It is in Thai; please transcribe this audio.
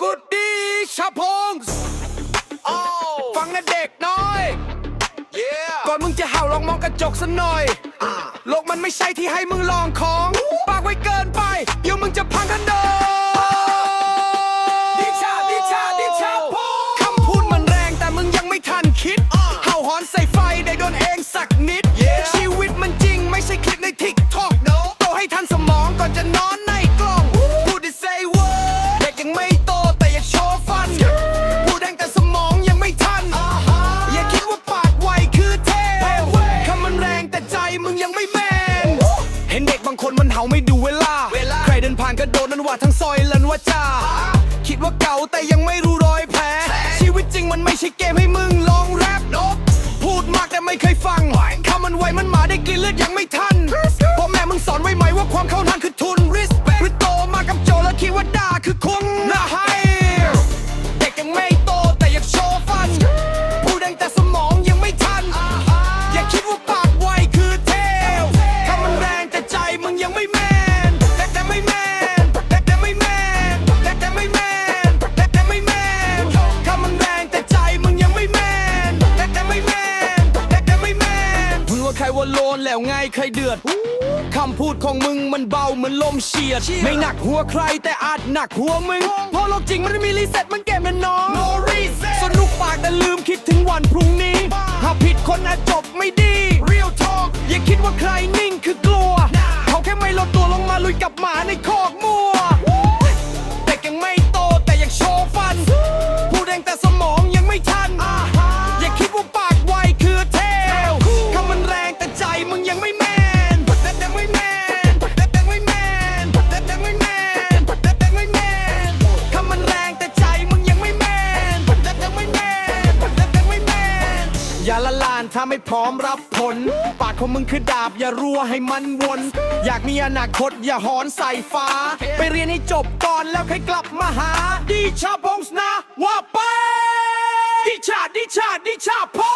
กุดดีชาพงศ์ฟังนะเด็กน้อย ก่อนมึงจะเห่าลองมองกระจกสักหน่อย โลกมันไม่ใช่ที่ให้มึงลองของ ปากไว้เกินไป เดี๋ยวมึงจะพังกันโดดิ เห่าไม่ดูเวลา ใครเดินผ่านก็โดนนั้นว่าทั้งซอยลันว่าจ้า คิดว่าเก่าแต่ยังไม่รู้รอยแผล ชีวิตจริงมันไม่ใช่เกมให้มึงลองแรปพูดมากแต่ไม่เคยฟังคำมันไวมันหมาได้กินเลือดยังไม่ทันพ่อแม่มึงสอนไว้ไหมว่าความเข้าทางคือ โลนแล้วไงใครเดือด คำพูดของมึงมันเบาเหมือนลมเฉียด ไม่หนักหัวใครแต่อาจหนักหัวมึง เพราะโลกจริงมันไม่มีรีเซ็ตมันเกมแน่นอน no reset สนุกปากแต่ลืมคิดถึงวันพรุ่งนี้ หากผิดคนอาจจบไม่ดี real talk อย่าคิดว่าใครนิ่งคือกลัว เขาแค่ไม่ลดตัวลงมาลุยกับหมาในคอก อย่าละลานถ้าไม่พร้อมรับผล ปากของมึงคือดาบอย่ารัวให้มันวน อยากมีอนาคตอย่าหอนใส่ฟ้า ไปเรียนให้จบก่อนแล้วค่อยกลับมาหา ดีชาพงส์นะว่าไป ดิชาดิชาดิชาพง